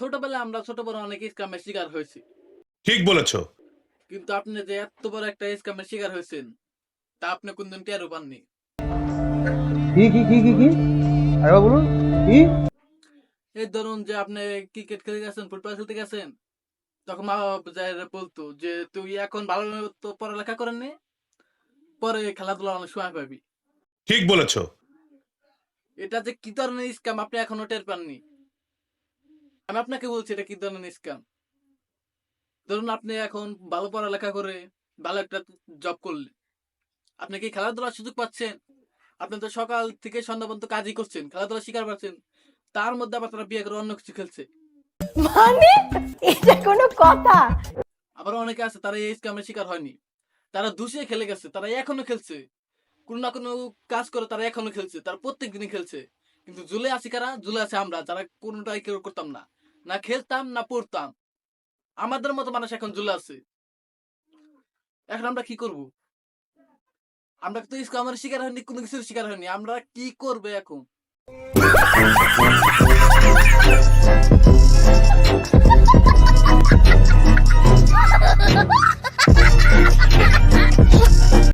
ছোটবেলায় আমরা ছোট বড় অনেক স্ক্যামের শিকার হয়েছি। ঠিক বলেছ। কিন্তু আপনি যে এত বড় একটা স্ক্যামের শিকার হয়েছেন তা আপনি কোনদিন টেরও পাননি। কি কি কি কি কি? আরেকবার বলুন কি? এই ধরুন যে আপনি ক্রিকেট খেলতে গেছেন ফুটবল খেলতে গেছেন তখন মা বাবা যাই বলতো যে তুই এখন ভালো তো পড়ালেখা করেন নি পরে খেলাধুলা অনেক সময় পাবি। ঠিক বলেছ। এটা যে কি ধরনের স্ক্যাম আপনি এখনও টের পাননি? আমি আপনাকে বলছি এটা কি ধরনের স্ক্যাম ধরুন আপনি এখন ভালো পড়ালেখা করে ভালো একটা জব করলেন। আপনি কি খেলাধুলার সুযোগ পাচ্ছেন? আপনি তো সকাল থেকে সন্ধ্যা পর্যন্ত কাজই করছেন খেলাধুলা শিকার পাচ্ছেন তার মধ্যে আবার তারা বিয়ে করে অন্য কিছু খেলছে। মানে? এটা কোনো কথা? আবার অনেকে আছে তারা এই স্ক্যামের শিকার হয়নি। তারা দুষে খেলে গেছে তারা এখনও খেলছে। কোনো না কোনো কাজ করে তারা এখনও খেলছে তারা প্রত্যেক দিনই খেলছে। কিন্তু জুলে আছি কারা? জুলে আছে আমরা যারা কোনোটাই কেউ করতাম না। না খেলতাম, না পড়তাম। আমাদের মতো মানুষ এখন জুলে আছে। এখন আমরা কি করব? আমরা তো আমার শিকার হয়নি, কোনো কিছুর শিকার হয়নি। আমরা কি করবে এখন? Ha ha ha!